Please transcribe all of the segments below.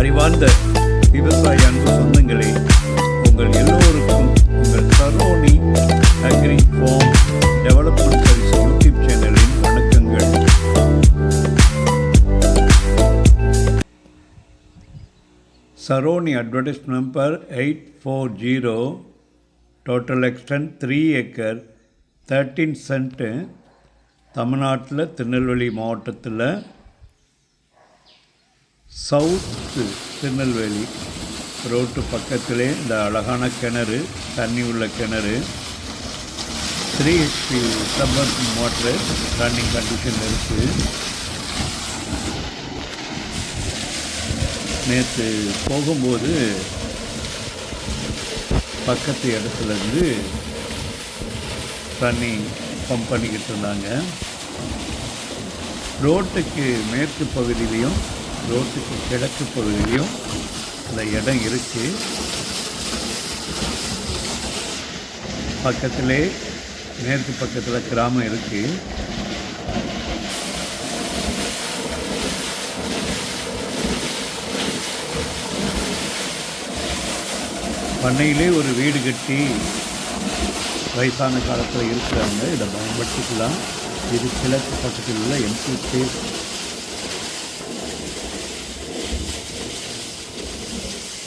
அறிவார்ந்த விவசாய அன்பு சொந்தங்களே உங்கள் எல்லோருக்கும் உங்கள் Saroni agri farm development service YouTube சேனலின் வணக்கங்கள். Saroni advertise number eight four zero total extent three acre thirteen cent தமிழ்நாட்டில் திருநெல்வேலி மாவட்டத்தில் சவுத்து திருநெல்வேலி ரோட்டு பக்கத்திலே இந்த அழகான கிணறு தண்ணி உள்ள கிணறு. Three HP summer motor running condition இருக்குது நேற்று போகும்போது பக்கத்து இடத்துலேருந்து தண்ணி பம்ப் பண்ணிக்கிட்டு இருந்தாங்க. ரோட்டுக்கு மேற்கு பகுதியிலையும் ரோட்டுக்கு கிழக்கு பகுதியிலையும் அந்த இடம் இருக்கு. பக்கத்திலே மேற்கு பக்கத்தில் கிராமம் இருக்குது பண்ணையிலே ஒரு வீடு கட்டி வயசான காலத்தில் இருக்கிறவங்க இதை பயன்படுத்திக்கலாம். இது கிழக்கு பக்கத்தில் உள்ள எம்பி ஸ்டேட்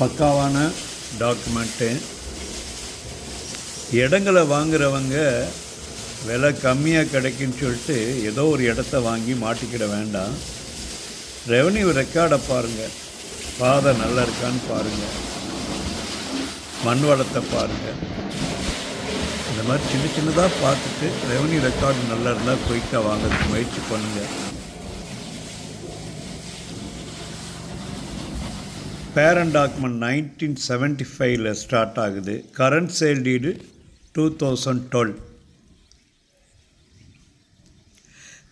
பக்காவான டாக்குமெண்ட்டு. இடங்களை வாங்குறவங்க விலை கம்மியாக கிடைக்குன்னு சொல்லிட்டு ஏதோ ஒரு இடத்த வாங்கி மாட்டிக்கிட வேண்டாம். ரெவன்யூ ரெக்கார்டை பாருங்கள் பாதை நல்லா இருக்கான்னு பாருங்கள் மண் வளத்தை பாருங்கள் இந்த மாதிரி சின்ன சின்னதாக பார்த்துட்டு ரெவன்யூ ரெக்கார்டு நல்லா இருந்தால் குயிக்காக வாங்கிறதுக்கு முயற்சி பண்ணுங்கள் பேரண்ட் டாக்குமெண்ட் நைன்டீன் செவன்ட்டி ஃபைவ்ல ஸ்டார்ட் ஆகுது. Current sale deed two thousand twelve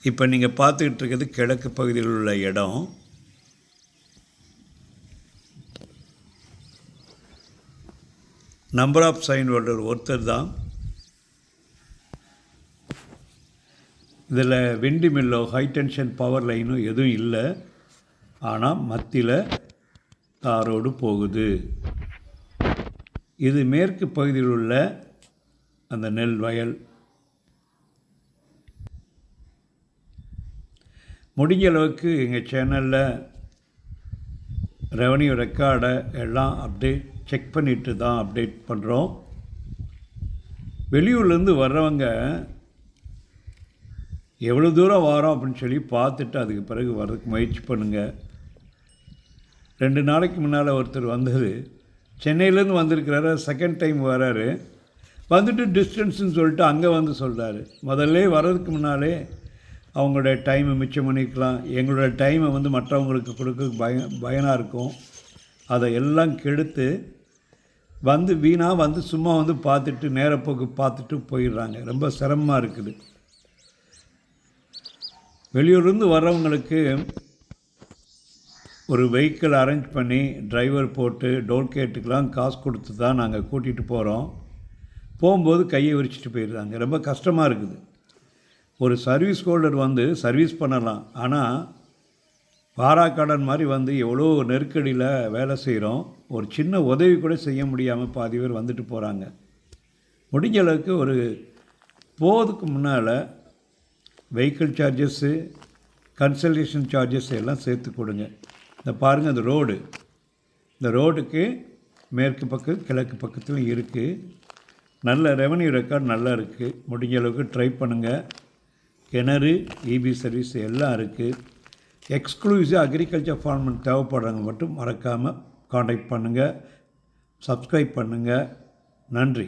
இப்போ நீங்கள் பார்த்துக்கிட்டு இருக்கிறது கிழக்கு பகுதியில் உள்ள இடம். நம்பர் ஆஃப் சைன் ஹோல்டர் ஒருத்தர் தான். இதில் விண்டு மில்லோ ஹை டென்ஷன் பவர் லைனும் எதுவும் இல்லை. ஆனால் மத்தியில் தாரோடு போகுது. இது மேற்கு பகுதியில் உள்ள அந்த நெல் வயல். முடிஞ்ச அளவுக்கு எங்கள் சேனலில் ரெவன்யூ ரெக்கார்டை எல்லாம் அப்டேட் செக் பண்ணிட்டு தான் அப்டேட் பண்ணுறோம் வெளியூர்லேருந்து வர்றவங்க எவ்வளோ தூரம் வரோம் அப்படின்னு சொல்லி பார்த்துட்டு அதுக்கு பிறகு வர்றதுக்கு முயற்சி பண்ணுங்கள் ரெண்டு நாளைக்கு முன்னால் ஒருத்தர் வந்தது. சென்னையிலேருந்து வந்திருக்கிறாரு செகண்ட் டைம் வராரு. வந்துட்டு டிஸ்டன்ஸ்னு சொல்லிட்டு அங்கே வந்து சொல்கிறாரு முதல்ல வர்றதுக்கு முன்னாலே அவங்களோட டைமை மிச்சம் பண்ணிக்கலாம். எங்களோட டைமை வந்து மற்றவங்களுக்கு கொடுக்க பய பயனாக இருக்கும். அதை எல்லாம் கெடுத்து வந்து வீணாக வந்து சும்மா வந்து பார்த்துட்டு நேரப்போக்கு பார்த்துட்டு போயிடுறாங்க. ரொம்ப சிரமமாக இருக்குது. வெளியூர்லேருந்து வர்றவங்களுக்கு ஒரு வெஹிக்கிள் அரேஞ்ச் பண்ணி டிரைவர் போட்டு டோல்கேட்டுக்கெலாம் காசு கொடுத்து தான் நாங்கள் கூட்டிகிட்டு போகிறோம் போகும்போது கையை விரிச்சிட்டு போயிடுறாங்க. ரொம்ப கஷ்டமாக இருக்குது. ஒரு சர்வீஸ் ஹோல்டர் வந்து சர்வீஸ் பண்ணலாம். ஆனால் பாராக்கடன் மாதிரி வந்து எவ்வளோ நெருக்கடியில் வேலை செய்கிறோம் ஒரு சின்ன உதவி கூட செய்ய முடியாமல் பாதி பேர் வந்துட்டு போகிறாங்க முடிஞ்ச அளவுக்கு ஒரு போகிறதுக்கு முன்னால் வெஹிக்கிள் சார்ஜஸ்ஸு கன்சல்டேஷன் சார்ஜஸ் எல்லாம் சேர்த்து கொடுங்க. இந்த பாருங்கள் அந்த ரோடு. இந்த ரோடுக்கு மேற்கு பக்கம் கிழக்கு பக்கத்தில் இருக்குது நல்ல ரெவன்யூ ரெக்கார்ட் நல்லா இருக்குது முடிஞ்ச அளவுக்கு ட்ரை பண்ணுங்கள் கிணறு இபி சர்வீஸ் எல்லாம் இருக்குது எக்ஸ்க்ளூசிவ் அக்ரிகல்ச்சர் ஃபார்மன் தேவைப்படுறவங்க மட்டும் மறக்காமல் காண்டாக்ட் பண்ணுங்கள் சப்ஸ்கிரைப் பண்ணுங்கள் நன்றி.